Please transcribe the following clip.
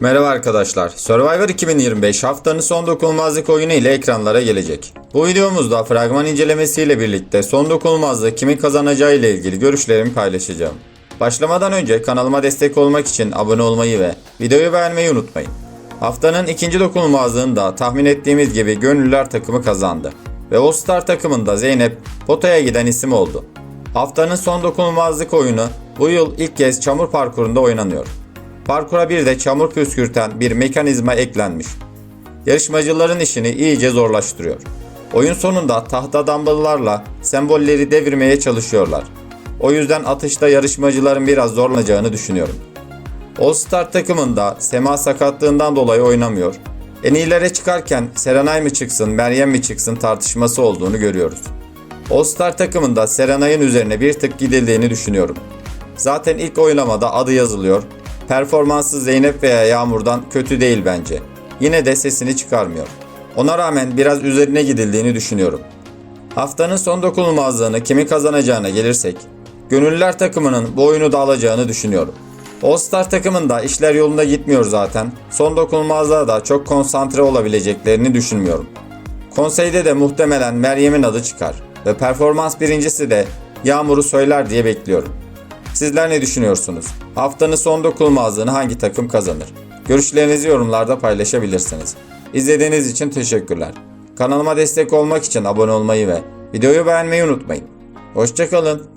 Merhaba arkadaşlar. Survivor 2025 haftanın son dokunulmazlık oyunu ile ekranlara gelecek. Bu videomuzda fragman incelemesiyle birlikte son dokunulmazlığı kimin kazanacağı ile ilgili görüşlerimi paylaşacağım. Başlamadan önce kanalıma destek olmak için abone olmayı ve videoyu beğenmeyi unutmayın. Haftanın ikinci dokunulmazlığında tahmin ettiğimiz gibi gönüllüler takımı kazandı. Ve All Star takımında Zeynep potaya giden isim oldu. Haftanın son dokunulmazlık oyunu bu yıl ilk kez çamur parkurunda oynanıyor. Parkura bir de çamur püskürten bir mekanizma eklenmiş. Yarışmacıların işini iyice zorlaştırıyor. Oyun sonunda tahta dumbbell'larla sembolleri devirmeye çalışıyorlar. O yüzden atışta yarışmacıların biraz zorlanacağını düşünüyorum. All Star takımında Sema sakatlığından dolayı oynamıyor. En iyilere çıkarken Serenay mı çıksın, Meryem mi çıksın tartışması olduğunu görüyoruz. All Star takımında Serenay'ın üzerine bir tık gidildiğini düşünüyorum. Zaten ilk oylamada adı yazılıyor. Performansı Zeynep veya Yağmur'dan kötü değil bence. Yine de sesini çıkarmıyor. Ona rağmen biraz üzerine gidildiğini düşünüyorum. Haftanın son dokunulmazlığını kimin kazanacağına gelirsek, Gönüllüler takımının bu oyunu da alacağını düşünüyorum. All Star takımında işler yolunda gitmiyor zaten. Son dokunulmazlığa da çok konsantre olabileceklerini düşünmüyorum. Konseyde de muhtemelen Meryem'in adı çıkar ve performans birincisi de Yağmur'u söyler diye bekliyorum. Sizler ne düşünüyorsunuz? Haftanın son dokunulmazlığını hangi takım kazanır? Görüşlerinizi yorumlarda paylaşabilirsiniz. İzlediğiniz için teşekkürler. Kanalıma destek olmak için abone olmayı ve videoyu beğenmeyi unutmayın. Hoşçakalın.